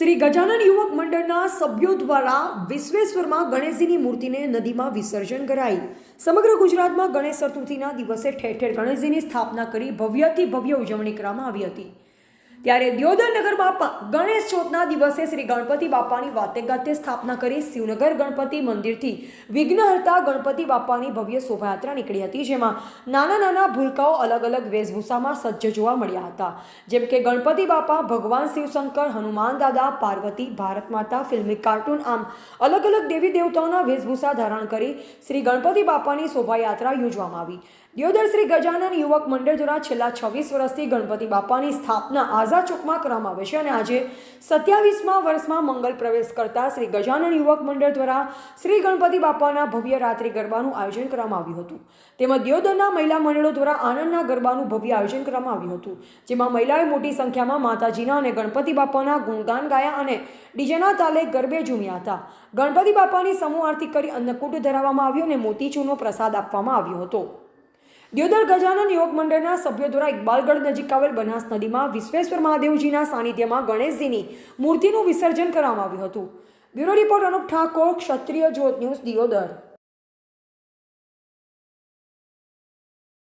શ્રી ગજાનન યુવક મંડળના સભ્યો દ્વારા વિશ્વેશ્વરમાં ગણેશજીની મૂર્તિને નદીમાં વિસર્જન કરાઈ. સમગ્ર ગુજરાતમાં ગણેશ ચતુર્થીના દિવસે ઠેર ઠેર ગણેશજીની સ્થાપના કરી ભવ્યથી ભવ્ય ઉજવણી કરવામાં આવી હતી. ત્યારે દિયોદરનગરમાં ગણેશ ચોથના દિવસે શ્રી ગણપતિ બાપાની વાતે ગાતે સ્થાપના કરી શિવનગર ગણપતિ મંદિરથી વિઘ્નહર્તા ગણપતિ બાપાની ભવ્ય શોભાયાત્રા નીકળી હતી, જેમાં નાના નાના ભૂલકાઓ અલગ અલગ વેશભૂષામાં સજ્જ જોવા મળ્યા હતા. જેમ કે ગણપતિ બાપા, ભગવાન શિવશંકર, હનુમાન દાદા, પાર્વતી, ભારત માતા, ફિલ્મી કાર્ટૂન આમ અલગ અલગ દેવી દેવતાઓના વેશભૂષા ધારણ કરી શ્રી ગણપતિ બાપાની શોભાયાત્રા યોજવામાં આવી. દિયોદર શ્રી ગજાનન યુવક મંડળ દ્વારા છેલ્લા છવ્વીસ વર્ષથી ગણપતિ બાપાની સ્થાપના આઝા ચોકમાં કરવામાં આવે છે અને આજે સત્યાવીસમાં વર્ષમાં મંગલ પ્રવેશ કરતા શ્રી ગજાનન યુવક મંડળ દ્વારા શ્રી ગણપતિ બાપાના ભવ્ય રાત્રિ ગરબાનું આયોજન કરવામાં આવ્યું હતું. તેમજ દિયોદરના મહિલા મંડળો દ્વારા આનંદના ગરબાનું ભવ્ય આયોજન કરવામાં આવ્યું હતું, જેમાં મહિલાઓએ મોટી સંખ્યામાં માતાજીના અને ગણપતિ બાપાના ગુણગાન ગાયા અને ડીજેના તાલે ગરબે ઝૂમ્યા હતા. ગણપતિ બાપાની સમૂહ આરતી કરી અન્નકૂટ ધરાવવામાં આવ્યું અને મોતીચૂરનો પ્રસાદ આપવામાં આવ્યો હતો. દિયોદર ગજાનન યોગ મંડળના સભ્યો દ્વારા ઇકબાલગઢ નજીક આવેલ બનાસ નદીમાં વિશ્વેશ્વર મહાદેવજીના સાનિધ્યમાં ગણેશજીની મૂર્તિનું વિસર્જન કરવામાં આવ્યું હતું. Bureau report Anup Thakor, Kshatriya Jyot news Deodar.